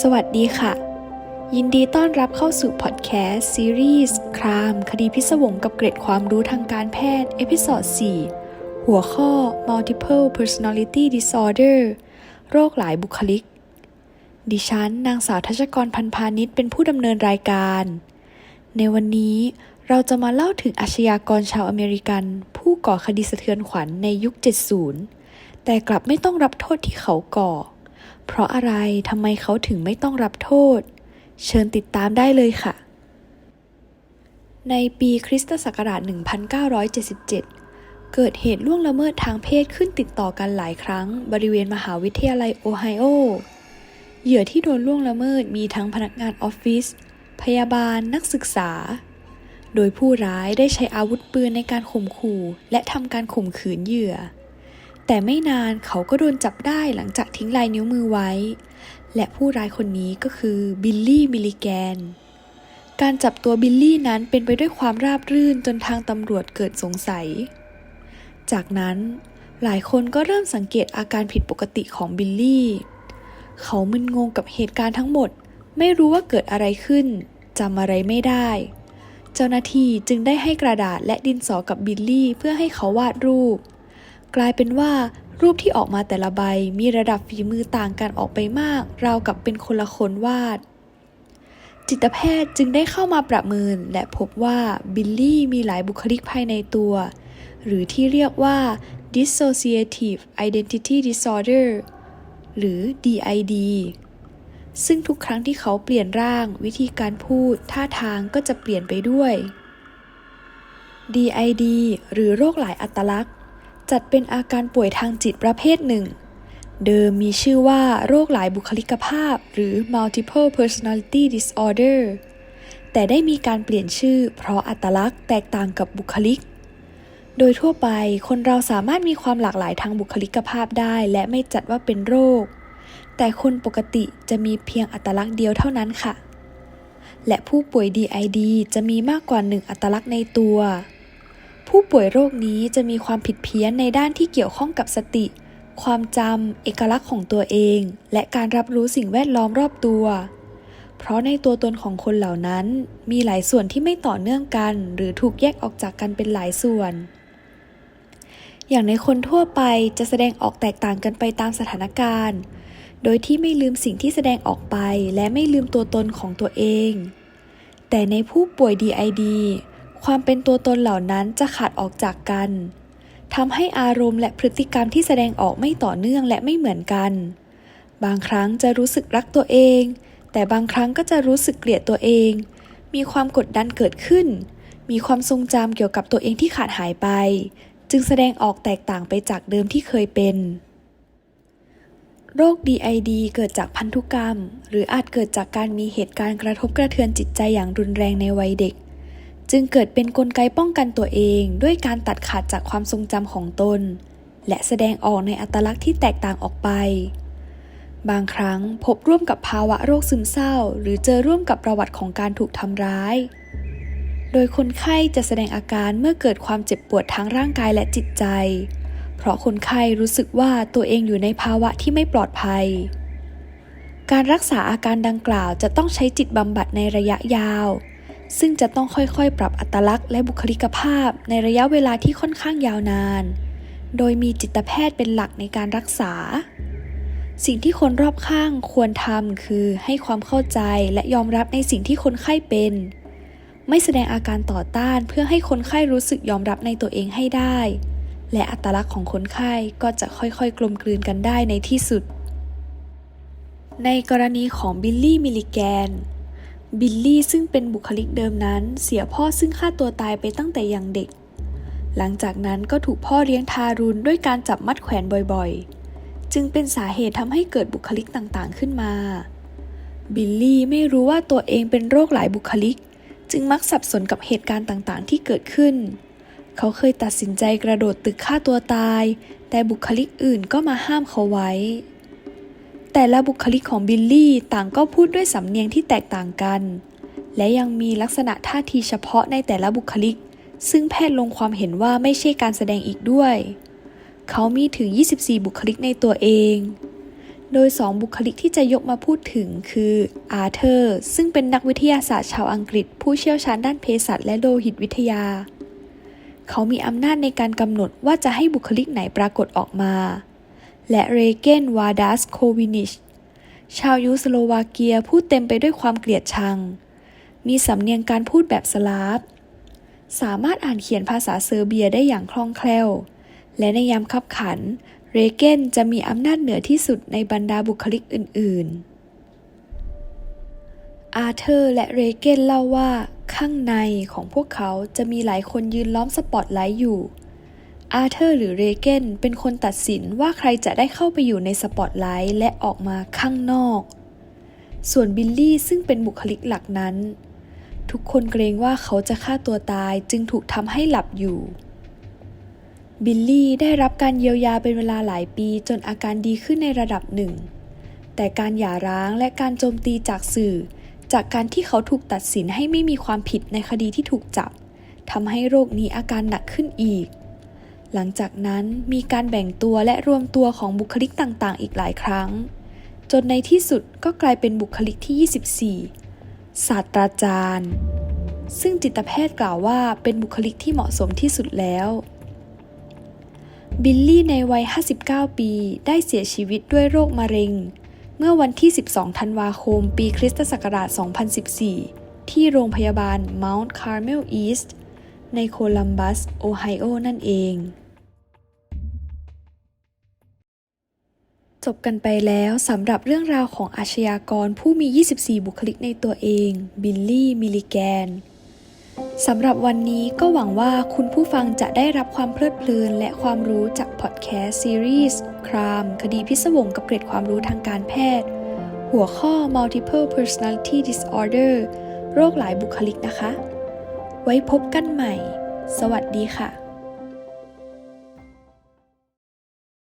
สวัสดีค่ะ ยินดีต้อนรับเข้าสู่พอดแคสต์ซีรีส์คราม คดีพิศวงกับเกร็ดความรู้ทางการแพทย์ เอพิ o d ด4 หัวข้อ multiple personality disorder โรคหลายบุคลิก ดิฉัน นางสาวทัชกรพันพาณิชย์เป็นผู้ดำเนินรายการ ในวันนี้เราจะมาเล่าถึงอาชญากรชาวอเมริกัน ผู้ก่อคดีสะเทือนขวัญในยุค 70 แต่กลับไม่ต้องรับโทษที่เขาก่อ เพราะอะไรทำไมเขาถึงไม่ต้องรับโทษ เชิญติดตามได้เลยค่ะ ในปีคริสตศักราช 1977 เกิดเหตุล่วงละเมิดทางเพศขึ้นติดต่อกันหลายครั้ง บริเวณมหาวิทยาลัยโอไฮโอ เหยื่อที่โดนล่วงละเมิดมีทั้งพนักงานออฟฟิศ พยาบาล นักศึกษา โดยผู้ร้ายได้ใช้อาวุธปืนในการข่มขู่ และทำการข่มขืนเหยื่อ แต่ไม่นานเขาก็โดนจับได้หลังจากทิ้งลายนิ้วมือไว้ และผู้ร้ายคนนี้ก็คือบิลลี่มิลลิแกน การจับตัวบิลลี่นั้นเป็นไปด้วยความราบรื่นจนทางตำรวจเกิดสงสัย จากนั้นหลายคนก็เริ่มสังเกตอาการผิดปกติของบิลลี่ เขามึนงงกับเหตุการณ์ทั้งหมด ไม่รู้ว่าเกิดอะไรขึ้นจำอะไรไม่ได้ เจ้าหน้าที่จึงได้ให้กระดาษและดินสอกับบิลลี่เพื่อให้เขาวาดรูป กลายเป็นว่ารูปที่ออกมาแต่ละใบมีระดับฝีมือต่างกันออกไปมาก ราวกับเป็นคนละคนวาด จิตแพทย์จึงได้เข้ามาประเมิน และพบว่าบิลลี่มีหลายบุคลิกภายในตัว หรือที่เรียกว่า dissociative identity disorder หรือ DID ซึ่งทุกครั้งที่เขาเปลี่ยนร่าง วิธีการพูด ท่าทางก็จะเปลี่ยนไปด้วย DID หรือโรคหลายอัตลักษณ์ จัดเป็นอาการป่วยทางจิตประเภทหนึ่ง เดิมมีชื่อว่าโรคหลายบุคลิกภาพ หรือ multiple personality disorder แต่ได้มีการเปลี่ยนชื่อ เพราะอัตลักษณ์แตกต่างกับบุคลิก โดยทั่วไปคนเราสามารถมีความหลากหลายทางบุคลิกภาพได้และไม่จัดว่าเป็นโรค แต่คนปกติจะมีเพียงอัตลักษณ์เดียวเท่านั้นค่ะ และผู้ป่วย DID จะมีมากกว่าหนึ่งอัตลักษณ์ในตัว ผู้ป่วยโรคนี้จะมีความผิดเพี้ยนในด้านที่เกี่ยวข้องกับสติ ความจำ เอกลักษณ์ของตัวเอง และการรับรู้สิ่งแวดล้อมรอบตัว เพราะในตัวตนของคนเหล่านั้น มีหลายส่วนที่ไม่ต่อเนื่องกัน หรือถูกแยกออกจากกันเป็นหลายส่วน อย่างในคนทั่วไปจะแสดงออกแตกต่างกันไปตามสถานการณ์ โดยที่ไม่ลืมสิ่งที่แสดงออกไป และไม่ลืมตัวตนของตัวเอง แต่ในผู้ป่วย DID ความเป็นตัวตนเหล่านั้นจะขาดออกจากกันทำให้อารมณ์และพฤติกรรมที่แสดงออกไม่ต่อเนื่องและไม่เหมือนกัน บางครั้งจะรู้สึกรักตัวเอง แต่บางครั้งก็จะรู้สึกเกลียดตัวเอง มีความกดดันเกิดขึ้น มีความทรงจำเกี่ยวกับตัวเองที่ขาดหายไป จึงแสดงออกแตกต่างไปจากเดิมที่เคยเป็น โรค DID เกิดจากพันธุกรรม หรืออาจเกิดจากการมีเหตุการณ์กระทบกระเทือนจิตใจอย่างรุนแรงในวัยเด็ก จึงเกิดเป็นนกลไกป้องกันตัวเองด้วยการตัดขาดจากความทรงจำของตน และแสดงออกในอัตลักษณ์ที่แตกต่างออกไป บางครั้งพบร่วมกับภาวะโรคซึมเศร้า หรือเจอร่วมกับประวัติของการถูกทำร้าย โดยคนไข้จะแสดงอาการเมื่อเกิดความเจ็บปวดทั้งร่างกายและจิตใจ เพราะคนไข้รู้สึกว่าตัวเองอยู่ในภาวะที่ไม่ปลอดภัย การรักษาอาการดังกล่าวจะต้องใช้จิตบำบัดในระยะยาว ซึ่งจะต้องค่อยๆ ปรับอัตลักษณ์และบุคลิกภาพในระยะเวลาที่ค่อนข้างยาวนาน โดยมีจิตแพทย์เป็นหลักในการรักษา สิ่งที่คนรอบข้างควรทำคือให้ความเข้าใจและยอมรับในสิ่งที่คนไข้เป็น ไม่แสดงอาการต่อต้านเพื่อให้คนไข้รู้สึกยอมรับในตัวเองให้ได้ และอัตลักษณ์ของคนไข้ก็จะค่อยๆ กลมกลืนกันได้ในที่สุด ในกรณีของบิลลี่ มิลลิแกน บิลลี่ซึ่งเป็นบุคลิกเดิมนั้นเสียพ่อซึ่งฆ่าตัวตายไปตั้งแต่ยังเด็ก หลังจากนั้นก็ถูกพ่อเลี้ยงทารุณด้วยการจับมัดแขวนบ่อยๆ จึงเป็นสาเหตุทำให้เกิดบุคลิกต่างๆขึ้นมา บิลลี่ไม่รู้ว่าตัวเองเป็นโรคหลายบุคลิก จึงมักสับสนกับเหตุการณ์ต่างๆ ที่เกิดขึ้น เขาเคยตัดสินใจกระโดดตึกฆ่าตัวตาย แต่บุคลิกอื่นก็มาห้ามเขาไว้ แต่ละบุคลิกของบิลลี่ต่างก็พูดด้วยสำเนียงที่แตกต่างกัน และยังมีลักษณะท่าทีเฉพาะในแต่ละบุคลิก ซึ่งแพทย์ลงความเห็นว่าไม่ใช่การแสดงอีกด้วย เขามีถึง 24 บุคลิกในตัวเอง โดยสองบุคลิกที่จะยกมาพูดถึงคืออาร์เธอร์ซึ่งเป็นนักวิทยาศาสตร์ชาวอังกฤษ ผู้เชี่ยวชาญด้านเภสัชและโลหิตวิทยา เขามีอำนาจในการกำหนดว่าจะให้บุคลิกไหนปรากฏออกมา และเรเกนวาดัสโควินิช ชาวยูสโลวาเกียพูดเต็มไปด้วยความเกลียดชัง มีสำเนียงการพูดแบบสลาฟ สามารถอ่านเขียนภาษาเซอร์เบียได้อย่างคล่องแคล่ว และในยามขับขัน เรเกนจะมีอำนาจเหนือที่สุดในบรรดาบุคลิกอื่น ๆ อาเธอร์และเรเกนเล่าว่าข้างในของพวกเขาจะมีหลายคนยืนล้อมสปอตไลท์อยู่ อาเธอร์หรือเรเกนเป็นคนตัดสินว่าใครจะได้เข้าไปอยู่ในสปอตไลท์และออกมาข้างนอก ส่วนบิลลี่ซึ่งเป็นบุคลิกหลักนั้น ทุกคนเกรงว่าเขาจะฆ่าตัวตายจึงถูกทำให้หลับอยู่ บิลลี่ได้รับการเยียวยาเป็นเวลาหลายปีจนอาการดีขึ้นในระดับหนึ่ง แต่การหย่าร้างและการโจมตีจากสื่อ จากการที่เขาถูกตัดสินให้ไม่มีความผิดในคดีที่ถูกจับทำให้โรคนี้อาการหนักขึ้นอีก หลังจากนั้นมีการแบ่งตัวและรวมตัวของบุคลิกต่างๆ อีกหลายครั้ง จนในที่สุดก็กลายเป็นบุคลิกที่ 24 ศาสตราจารย์ ซึ่งจิตแพทย์กล่าวว่าเป็นบุคลิกที่เหมาะสมที่สุดแล้ว บิลลี่ในวัย 59 ปีได้เสียชีวิตด้วยโรคมะเร็ง เมื่อวันที่ 12 ธันวาคม ปีคริสตศักราช 2014 ที่โรงพยาบาล Mount Carmel East ในโคลัมบัส โอไฮโอ นั่นเอง จบกันไปแล้วสำหรับเรื่องราวของอาชญากรผู้มี 24 บุคลิกในตัวเอง บิลลี่ มิลลิแกนสำหรับวันนี้ก็หวังว่าคุณผู้ฟังจะได้รับความเพลิดเพลิน และความรู้จากพอดแคสต์ซีรีส์ครามคดีพิศวงกับเกร็ดความรู้ทางการแพทย์ หัวข้อ multiple personality disorder โรคหลายบุคลิกนะคะ ไว้พบกันใหม่ สวัสดีค่ะ